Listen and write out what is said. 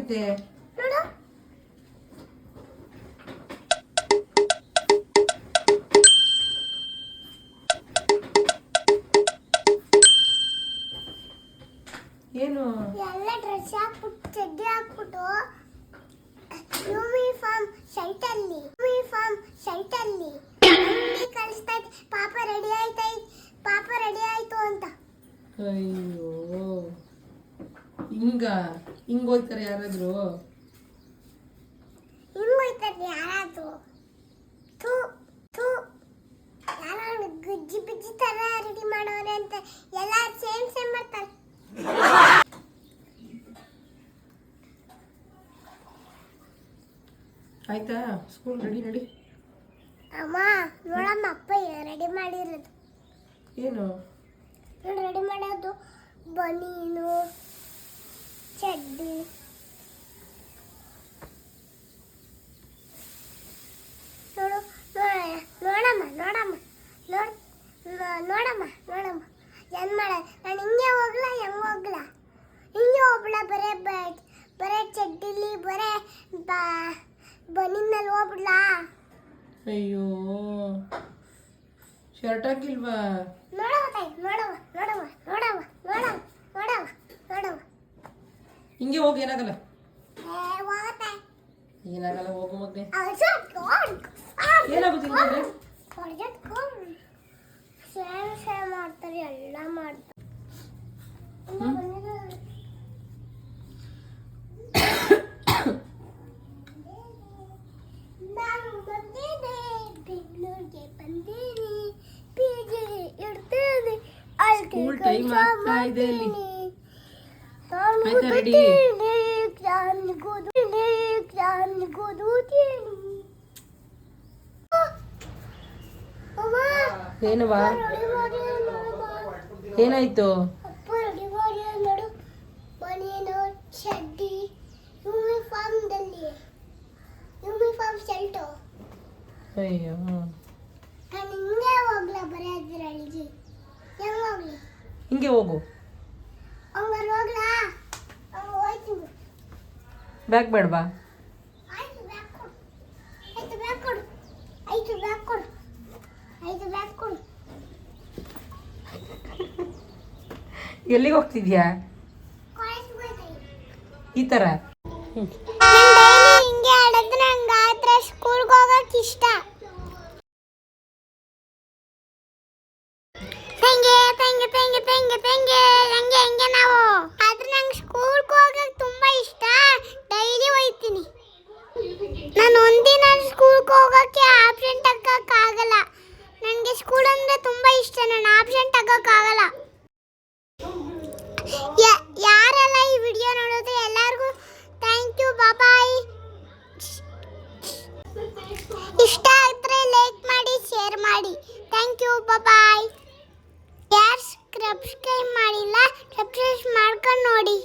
ನೋಡು. ಏನು? ಎಲ್ಲ ಡ್ರೆಸ್ ಹಾಕ್ಬಿಟ್ಟು ಚಡ್ಡಿ ಹಾಕ್ಬಿಟ್ಟು ಯೂನಿಫಾರ್ಮ್ ಶೈಟಲ್ಲಿ ಯೂನಿಫಾರ್ಮ್ ಶೈಟಲ್ಲಿ ಕಳಿಸ್ತಾ ಪಾಪ ರೆಡಿ ಆಯ್ತಾಯ್ತು ಪಾಪ ರೆಡಿ ಆಯ್ತು ಅಂತ. ಅಯ್ಯೋ. ಹಿಂಗ ಹಿಂಗ್ ಹೋಯ್ತಾರೆ ಯಾರಾದ್ರು? ಗುಜ್ಜಿ ಬಿಜ್ಜಿ ತರ ರೆಡಿ ಮಾಡೋರೆ ಅಂತ ಎಲ್ಲ ಸೇಮ್ ಸೇಮ್ ಮಾಡ್ತಾರೆ. ಆಯ್ತಾ? ಸ್ಕೂಲ್ ರೆಡಿ ರೆಡಿ ಅಮ್ಮ ನೋಡಮ್ಮ ಅಪ್ಪ ರೆಡಿ ಮಾಡಿರೋದು. ಏನು? ರೆಡಿ ಮಾಡೋದು ಬನೀನು ಚಡ್ಡಿ. ನೋಡು ನೋಡ- ನೋಡಮ್ಮ ನೋಡಮ್ಮ ನೋಡ್ ನೋಡಮ್ಮ ನೋಡಮ್ಮ. ಏನ್ ಮಾಡ ನಾನು ಹಿಂಗೆ ಹೋಗ್ಲಾ ಹೆಂಗ್ ಹೋಗ್ಲಾ? ಹಿಂಗೆ ಹೋಗ್ಲ ಬರೇ ಬ- ಬರೇ ಚಡ್ಡಿಲಿ ಬರೇ ಬ ಬನಿನಲ್ಲಿ ಹೋಗ್ಬಿಡ್ಲಾ? ಅಯ್ಯೋ ಶರ್ಟ್ ಹಾಕಿಲ್ವಾ? ಹಿಂಗೆ ಹೋಗಿ ಏನಾಗಲ್ಲ. ಏನಾಗಲ್ಲ ಹೋಗು ಮಗ್ನೆ. ಏನಾಗುತ್ತೆ ಏನಾಗುತ್ತೆ ಸೇಮ್ ಸೇಮ್ ಮಾಡ್ತಾರೆ ಎಲ್ಲ ಮಾಡ್ತಾರೆ School time ಆಗ್ತಾ ಇದೆ ಇಲ್ಲಿ. ಆಯ್ತಾ ಏನವಾ ರೆಡಿ ನೋಡವ್ವ. ಏನಾಯ್ತು ಅಪ್ಪ ಹಿಂಗೆ ಮಾಡಿ ನೋಡು ಬನಿಯನು ಚಡ್ಡಿ ಯೂನಿಫಾರ್ಮ್ದಲ್ಲಿ ಯೂನಿಫಾರ್ಮ್ ಶರ್ಟು ಅಯ್ಯೋ ನಾನು ಹಿಂಗೆ ಹೋಗ್ಲಾ ಬರೀ ಅದ್ರಲ್ಲಿ ಹೆಂಗ್ ಹೋಗ್ಲಿ ಹಿಂಗೆ ಹೋಗು ಹಂಗಾರೆ ಹೋಗ್ಲಾ ಹಂಗ ಹೋಯ್ತೀನಿ ಬ್ಯಾಗ್ ಬೇಡವಾ ಆಯ್ತು ಬ್ಯಾಗ್ ಕೊಡು ಆಯ್ತು ಬ್ಯಾಗ್ ಕೊಡು ಆಯ್ತು ಬ್ಯಾಗ್ ಕೊಡು ಆಯ್ತು ಬ್ಯಾಗ್ ಕೊಡು. ಎಲ್ಲಿಗೆ ಹೋಗ್ತಿದ್ಯಾ? ಈ ಥರ ಹಿಂಗೆ ಆಡಿದ್ರೆ ನಂಗೆ ಆದ್ರೆ ಸ್ಕೂಲ್ಗೆ ಹೋಗಕ್ಕೆ ಇಷ್ಟ. ತಂಗೆ ತಂಗೆ ತಂಗೆ ತಂಗೆ ತಂಗೆ ಹಂಗೆ ಹಂಗೆ ನಾವು. ಆದ್ರೆ ನಂಗೆ ಸ್ಕೂಲ್ಗೆ ಹೋಗಕ್ಕೆ ನಾನು ತಗೋಕ್ಕಾಗಲ್ಲ ಯಾರೆಲ್ಲ ಈ ವಿಡಿಯೋ ನೋಡಿದ್ರೆ ಎಲ್ಲರಿಗೂ ಥ್ಯಾಂಕ್ ಯು ಬಾಯ್ ಇಷ್ಟ ಆದರೆ ಲೈಕ್ ಮಾಡಿ ಶೇರ್ ಮಾಡಿ. ಥ್ಯಾಂಕ್ ಯು ಬಾಯ್ ಯಾರು ಸಬ್ಸ್ಕ್ರೈಬ್ ಮಾಡಿಲ್ಲ ಸಬ್ಸ್ಕ್ರೈಬ್ ಮಾಡ್ಕೊಂಡು ನೋಡಿ.